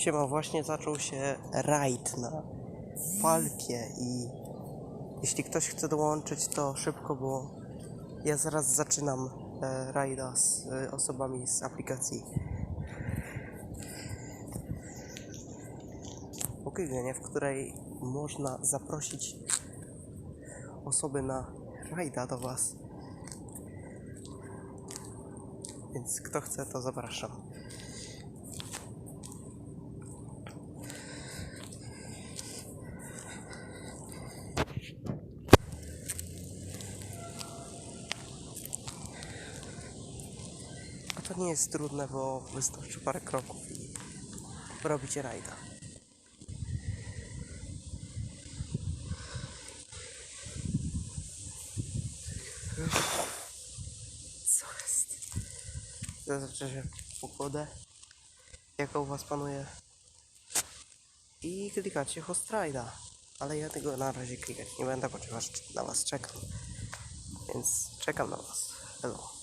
Siema, właśnie zaczął się rajd na Falpie i jeśli ktoś chce dołączyć, to szybko, bo ja zaraz zaczynam e, rajda z e, osobami z aplikacji Pokywienie, w której można zaprosić osoby na rajda do Was. Więc kto chce, to zapraszam. To nie jest trudne, bo wystarczy parę kroków i robicie rajda. Co jest? Zaznaczycie pogodę, jaka u Was panuje i klikacie host rajda. Ale ja tego na razie klikać nie będę, ponieważ na Was czekam. Więc czekam na Was. Hello.